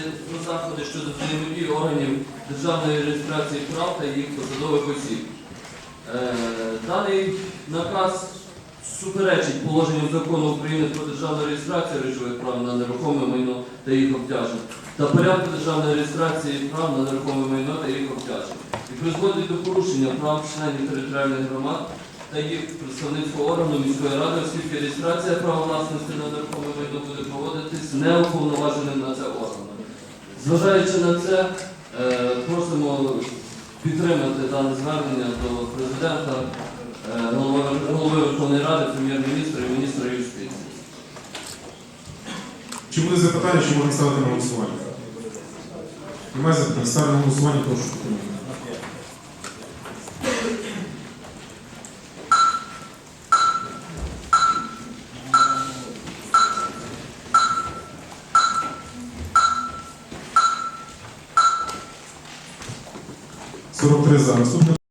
про заходи щодо взаємодії органів державної реєстрації прав та їх посадових осіб. Е, Даний наказ суперечить положенням закону України про державну реєстрацію речових прав на нерухоме майно та їх обтяжень та порядку державної реєстрації прав на нерухоме майно та їх обтяжень і призводить до порушення прав членів територіальних громад та їх представницького органу міської ради, оскільки реєстрація права власності на нерухоме майно буде проводитись неуповноваженим на це органом. Зважаючи на це, е, просимо підтримати дане звернення до президента, е, голови, Верховної Ради, прем'єр-міністра і міністра юстиції. Чи буде запитання, чи можна ставити на голосування? Немає запитання. Ставлю на голосування, прошу підтримати. Сорок три за. Наступне